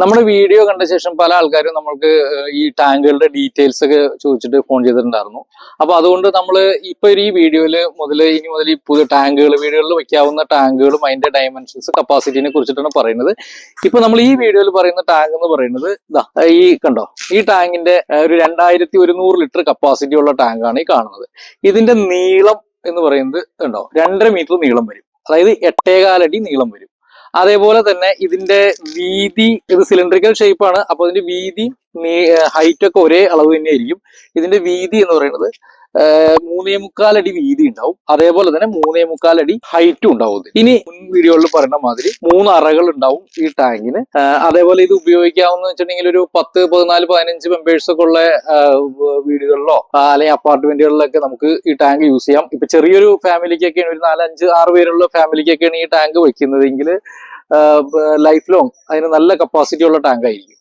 നമ്മുടെ വീഡിയോ കണ്ട ശേഷം പല ആൾക്കാരും നമ്മൾക്ക് ഈ ടാങ്കുകളുടെ ഡീറ്റെയിൽസ് ഒക്കെ ചോദിച്ചിട്ട് ഫോൺ ചെയ്തിട്ടുണ്ടായിരുന്നു. അപ്പൊ അതുകൊണ്ട് നമ്മൾ ഇപ്പൊ ഈ വീഡിയോയിൽ മുതൽ ഇനി മുതൽ ഈ പുതിയ ടാങ്കുകൾ വീടുകളിൽ വെക്കാവുന്ന ടാങ്കുകളും അതിന്റെ ഡയമെൻഷൻസ് കപ്പാസിറ്റിനെ കുറിച്ചിട്ടാണ് പറയുന്നത്. ഇപ്പൊ നമ്മൾ ഈ വീഡിയോയിൽ പറയുന്ന ടാങ്ക് എന്ന് പറയുന്നത് ഇതാ ഈ കണ്ടോ? ഈ ടാങ്കിന്റെ ഒരു രണ്ടായിരത്തി ഒരുന്നൂറ് ലിറ്റർ കപ്പാസിറ്റി ഉള്ള ടാങ്കാണ് ഈ കാണുന്നത്. ഇതിന്റെ നീളം എന്ന് പറയുന്നത് കണ്ടോ? രണ്ടര മീറ്റർ നീളം വരും. അതായത് എട്ടേകാലടി നീളം വരും. അതേപോലെ തന്നെ ഇതിന്റെ വീതി ഇത് സിലിണ്ടറിക്കൽ ഷേപ്പാണ് അപ്പൊ ഇതിന്റെ വീതി ഹൈറ്റ് ഒക്കെ ഒരേ അളവ് തന്നെയായിരിക്കും. ഇതിന്റെ വീതി എന്ന് പറയുന്നത് മൂന്നേ മുക്കാലടി വീതി ഉണ്ടാവും. അതേപോലെ തന്നെ മൂന്നേ മുക്കാലടി ഹൈറ്റും ഉണ്ടാവും ഇനി മുൻ വീഡിയോകളിൽ പറയുന്ന മാതിരി മൂന്ന് അറകൾ ഉണ്ടാവും ഈ ടാങ്കിന്. അതേപോലെ ഇത് ഉപയോഗിക്കാവുന്ന വെച്ചിട്ടുണ്ടെങ്കിൽ ഒരു പത്ത് പതിനാല് പതിനഞ്ച് മെമ്പേഴ്സ് ഒക്കെ ഉള്ള വീടുകളിലോ അല്ലെങ്കിൽ അപ്പാർട്ട്മെന്റുകളിലൊക്കെ നമുക്ക് ഈ ടാങ്ക് യൂസ് ചെയ്യാം. ഇപ്പൊ ചെറിയൊരു ഫാമിലിക്കൊക്കെയാണ് ഒരു നാലഞ്ച് ആറ് പേരുള്ള ഫാമിലിക്കൊക്കെയാണ് ഈ ടാങ്ക് വെക്കുന്നതെങ്കിൽ ലൈഫ് ലോങ് അതിന് നല്ല കപ്പാസിറ്റി ഉള്ള ടാങ്ക് ആയിരിക്കും.